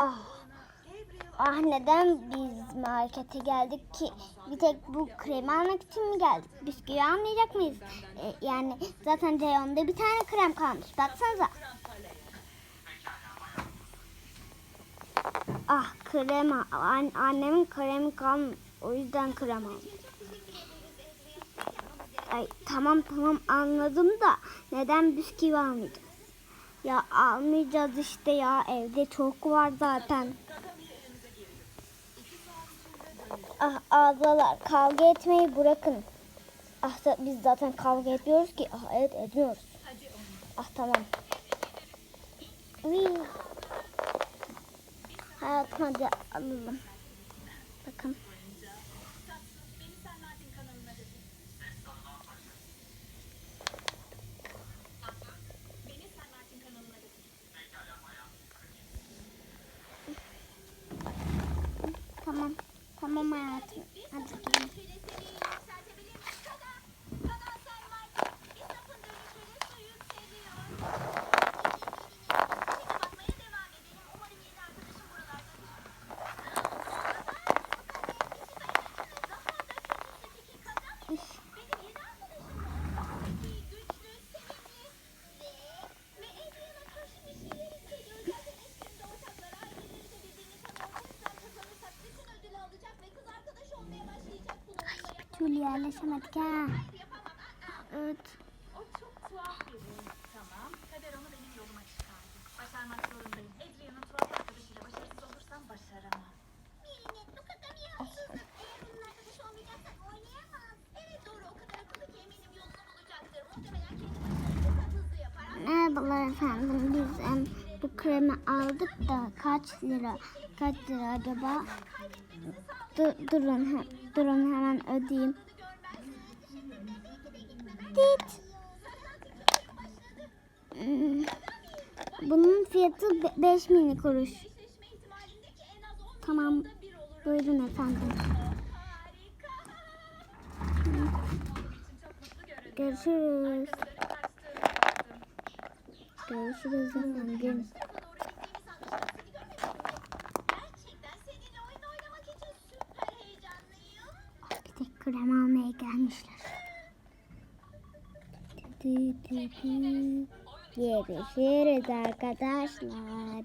Ah. Ah neden biz markete geldik ki? Bir tek bu kremi almak için mi geldik? Bisküvi almayacak mıyız? Ee, yani zaten reyonda bir tane krem kalmış. Baksanıza. Ah krem al- an- annemin kremi kalmış. O yüzden krem aldım. Ay tamam tamam anladım da neden bisküvi almayacağız? Ya almayacağız işte ya evde çok var zaten. Ah ablalar kavga etmeyi bırakın. Ah da- biz zaten kavga ediyoruz ki. Ah evet ediyoruz. Ah tamam. Hayatım hadi alalım. Bakın. Tamam. Tamam hayatım. Hadi gelin. Türlü yerleşemedik ha. Evet. O çok tuhaf biri. Tamam. Kader onu benim yoluma çıkardı. Başarmak zorundayım. Adrian'ın tuhaf arkadaşıyla başarısız olursam başaramam. bu kadar yalnızlık. Eğer onun arkadaşı olmayacaksak oynayamaz. Evet doğru o kadar akıllı ki eminim yolunu bulacaktır. Muhtemelen kendi çok hızlı yapar. Merhabalar efendim. Biz em, bu kremi aldık da kaç lira? Kaç lira acaba? Dur, durun, durun hemen ödeyeyim. Dit. Hmm, Bunun fiyatı 5 mini kuruş. Tamam. Buyurun efendim. Görüşürüz. Görüşürüz. Bir tek krem almaya gelmişler. Görüşürüz arkadaşlar.